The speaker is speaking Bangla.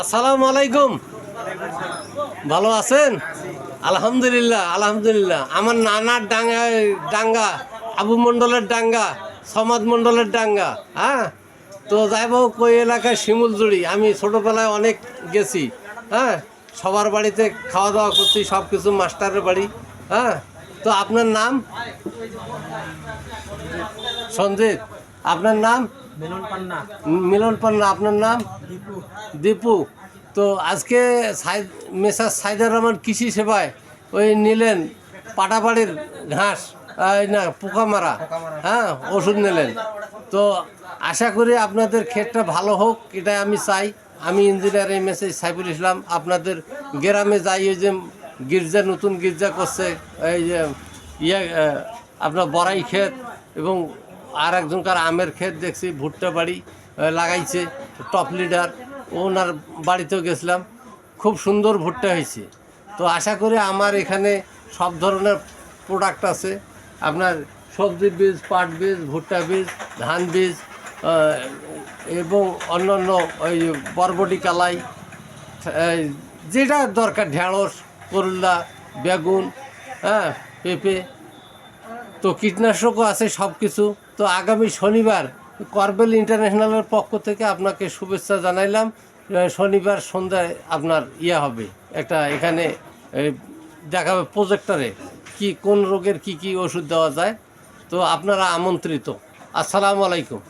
আসসালামু আলাইকুম। ভালো আছেন? আলহামদুলিল্লাহ আলহামদুলিল্লাহ। আমার নানার ডাঙ্গা ডাঙ্গা, আবু মণ্ডলের ডাঙ্গা সমাজ মণ্ডলের ডাঙ্গা হ্যাঁ? তো যাইব ওই এলাকায় শিমুলজুড়ি। আমি ছোটোবেলায় অনেক গেছি হ্যাঁ? সবার বাড়িতে খাওয়া দাওয়া করছি সব কিছু মাস্টারের বাড়ি হ্যাঁ? তো আপনার নাম? সঞ্জিত। আপনার নাম? মিলন পান্না। মিলন পান্না আপনার নাম? দীপু। দীপু। তো আজকে সাই- মেসার সাইদার রহমান কৃষি সেবায় ওই নিলেন পাটাবাড়ির ঘাস না পোকা মারা হ্যাঁ ওষুধ নিলেন। তো আশা করি আপনাদের ক্ষেতটা ভালো হোক এটা আমি চাই। আমি engineer M S Saiful Islam আপনাদের গ্রামে যাই ওই যে গির্জা নতুন গির্জা করছে এই যে ইয়ে আপনার বড়াই ক্ষেত এবং আর একজনকার আমের ক্ষেত দেখছি, ভুট্টা বাড়ি লাগাইছে টপ লিডার ওনার বাড়িতেও গেছিলাম। খুব সুন্দর ভুট্টা হয়েছে। তো আশা করি আমার এখানে সব ধরনের প্রোডাক্ট আছে। আপনার সবজি বীজ, পাট বীজ, ভুট্টা বীজ, ধান বীজ এবং অন্যান্য ওই বরবটি কালাই যেটা দরকার, ঢেঁড়স, করলা, বেগুন হ্যাঁ পেঁপে। তো কীটনাশকও আছে সব কিছু তো আগামী শনিবার করবেল ইন্টারন্যাশনালের পক্ষ থেকে আপনাকে শুভেচ্ছা জানাইলাম। শনিবার সন্ধ্যায় আপনার ইয়ে হবে একটা এখানে দেখাবে প্রজেক্টরে কি কোন রোগের কি কি ওষুধ দেওয়া যায়। তো আপনারা আমন্ত্রিত। আসসালামু আলাইকুম।